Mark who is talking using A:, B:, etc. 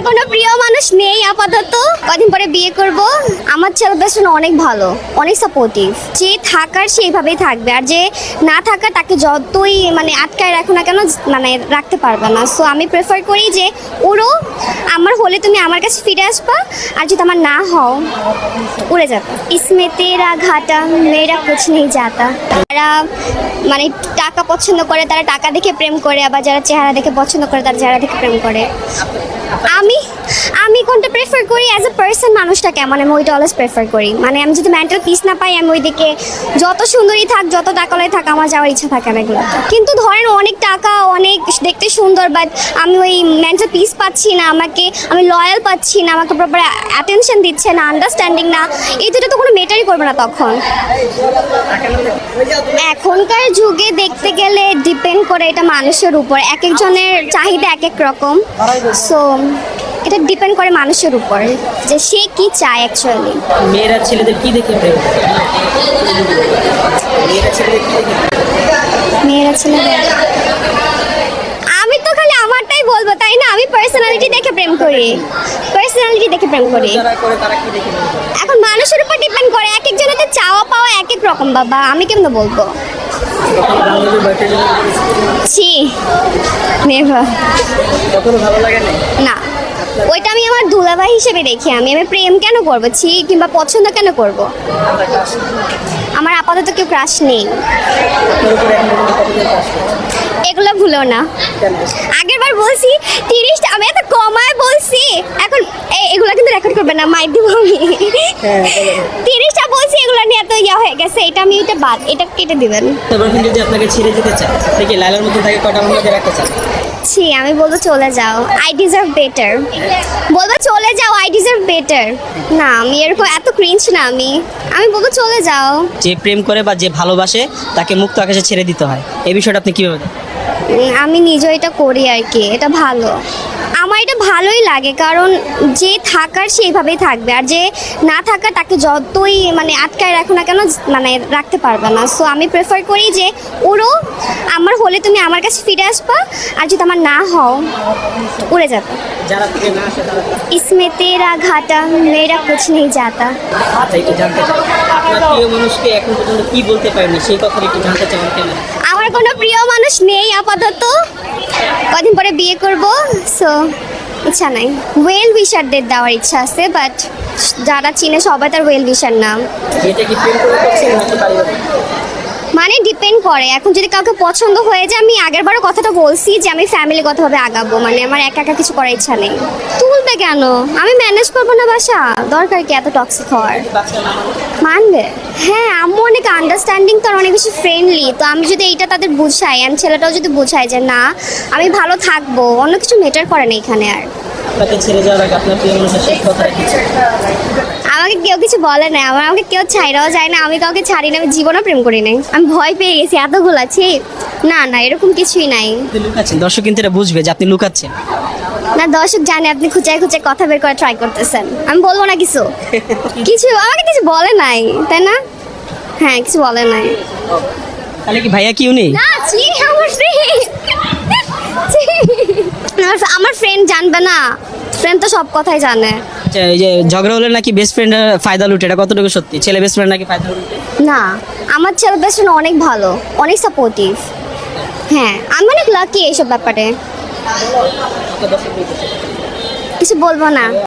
A: আমার কোনো প্রিয় মানুষ নেই আপাতত। কদিন পরে বিয়ে করব। আমার ছেলে পেছনে অনেক ভালো, অনেক সাপোর্টিভ যে থাকার সেইভাবেই থাকবে। আর যে না থাকা, তাকে যতই মানে আটকায় রাখো না কেন মানে রাখতে পারবে না। সো আমি প্রেফার করি যে, ওরও, আমার হলে তুমি আমার কাছে ফিরে আসবা। আর যদি আমার না হও, উড়ে যাবে। ইসমে তেরা ঘাটা, মেয়েরা কুছ নেই যাতা তারা মানে টাকা পছন্দ করে, তারা টাকা দেখে প্রেম করে। আবার যারা চেহারা দেখে পছন্দ করে, তারা চেহারা দেখে প্রেম করে। আমি আমি কোনটা প্রেফার করি অ্যাজ এ পার্সন মানুষটা কেমন? আমি ওইটা অলওয়েজ প্রেফার করি। মানে আমি যদি মেন্টাল পিস না পাই, আমি ওইদিকে যত সুন্দরী থাক, যত টাকালাই থাক, আমার যাওয়ার ইচ্ছা থাকে না এগুলো কিন্তু ধরেন অনেক টাকা, অনেক দেখতে সুন্দর বাট আমি ওই মেন্টাল পিস পাচ্ছি না, আমাকে, আমি লয়াল পাচ্ছি না, আমাকে প্রপার অ্যাটেনশন দিচ্ছে না আন্ডারস্ট্যান্ডিং না, এই দুটো তো কোনো মেটারই করবে না তখন। এখনকার যুগে দেখতে গেলে ডিপেন্ড করে এটা মানুষের উপর। এক একজনের চাহিদা এক এক রকম। সো এটা ডিপেন্ড করে মানুষের উপর যে সে কি চায় অ্যাকচুয়ালি
B: মেয়েরা ছেলেদের কি দেখে প্রেম? মেয়েরা ছেলেদের
A: আমি তো খালি আমারটাই বলব তাই না? আমি পার্সোনালিটি দেখে প্রেম করি। পার্সোনালিটি দেখে প্রেম করে? এখন মানুষের উপর ডিপেন্ড করে এক একজনের তো চাওয়া পাওয়া এক এক রকম বাবা। আমি কেমন বলব? ছি নেভার
B: না।
A: ওইটা আমি আমার দুলাভাই হিসেবে দেখি। আমি আমি প্রেম কেন করব? ছি কিংবা পছন্দ কেন করব? আমার আপাতত কেউ ক্রাশ নেই? এগুলো ভুলো না? আগের বার বলছি তিরিশটা আমি এত কমায় বলছি। এখন কিন্তু না দিব আমি
B: হ্যাঁ,
A: তিরিশটা বলছি এগুলো নিয়ে এত ইয়া হয়ে গেছে এটা আমি এটা বাদ এটা কেটে দিবেন।
B: যদি আপনাকে ছেড়ে যেতে চায় আপনি কি লাইলার মধ্যে তাকে কটা মধ্যে রাখতে চান?
A: ছি আমি বলব চলে যাও। আই ডিজার্ভ বেটার বলব চলে যাও আই ডিজার্ভ বেটার না আমি এরকম এত ক্রিঞ্চ না আমি। আমি বলব চলে যাও।
B: যে প্রেম করে বা যে ভালোবাসে তাকে মুক্ত আকাশে ছেড়ে দিতে হয়। এই বিষয়টা আপনি কীভাবে
A: আমি নিজেও এটা করি আর কি এটা ভালো। আমার ভালোই লাগে কারণ যে থাকার সেইভাবেই থাকবে। আর যে না থাকা তাকে যতই মানে আটকায় রাখো না কেন মানে রাখতে পারবে না। সো আমি প্রেফার করি যে ওরও আমার হলে তুমি আমার কাছে ফিরে আসবা আর যদি আমার না হও উড়ে যাবে।
B: ইসমে তেরা ঘাটা মেয়েরা কুছ নেই যাতা আমার কোনো
A: প্রিয় মানুষ নেই আপাতত। কদিন পরে বিয়ে করব সো ইচ্ছা নাই। ওয়েল উইশারদের দেওয়ার ইচ্ছা আছে বাট যারা চিনে সবাই তার ওয়েল উইশার নাম। মানে ডিপেন্ড করে। এখন যদি কাউকে পছন্দ হয়ে যায়, আমি আগের বারও কথাটা বলছি যে আমি ফ্যামিলি ফ্যামিলিগতভাবে আগাবো। মানে আমার একা একা কিছু করার ইচ্ছা নেই। তুলবে কেন? আমি ম্যানেজ করব না বাসা? দরকার কি এত টক্সিক হওয়ার? মানবে? হ্যাঁ আম্মু অনেক আন্ডারস্ট্যান্ডিং তো অনেক বেশি ফ্রেন্ডলি তো আমি যদি এইটা তাদের বুঝাই, আমি ছেলেটাও যদি বুঝাই যে না, আমি ভালো থাকব, অন্য কিছু মেটার করে না এখানে আর।
B: আপনাকে ছেড়ে যাওয়ার আগে আপনার প্রিয় মানুষের শেষ কথাটা কি ছিল?
A: আমাকে কেউ কিছু বলে না আমার আমাকে কেউ ছাইরাও যায় না। আমি কাউকে ছাড়ি না আমি জীবনও প্রেম করি নাই। আমি ভয় পেয়ে গেছি এতগুলো আছে। না না এরকম কিছুই নাই।
B: লুকাচ্ছেন দর্শক কিন্তু এটা বুঝবে যে আপনি লুকাচ্ছেন।
A: না দর্শক জানে আপনি খুঁচায় খুঁচায় কথা বের করে ট্রাই করতেছেন। আমি বলব না কিছু। কিছু আমাকে কিছু বলে নাই তাই না? হ্যাঁ কিছু বলে নাই।
B: তাহলে কি ভাইয়া কি উনি?
A: না ছি আমার আমার ফ্রেন্ড জানবে না। ফ্রেন্ড তো সব কথাই জানে।
B: আচ্ছা, এই যে ঝগড়া হলে নাকি বেস্ট ফ্রেন্ড ফায়দা লুটে? এটা কতটুকু সত্যি? ছেলে বেস্ট ফ্রেন্ড নাকি ফায়দা লুটে?
A: না আমার ছেলে বেস্ট ফ্রেন্ড অনেক ভালো অনেক সাপোর্টিভ হ্যাঁ আমি অনেক লাকি এইসব ব্যাপারে? কিছু বলব না।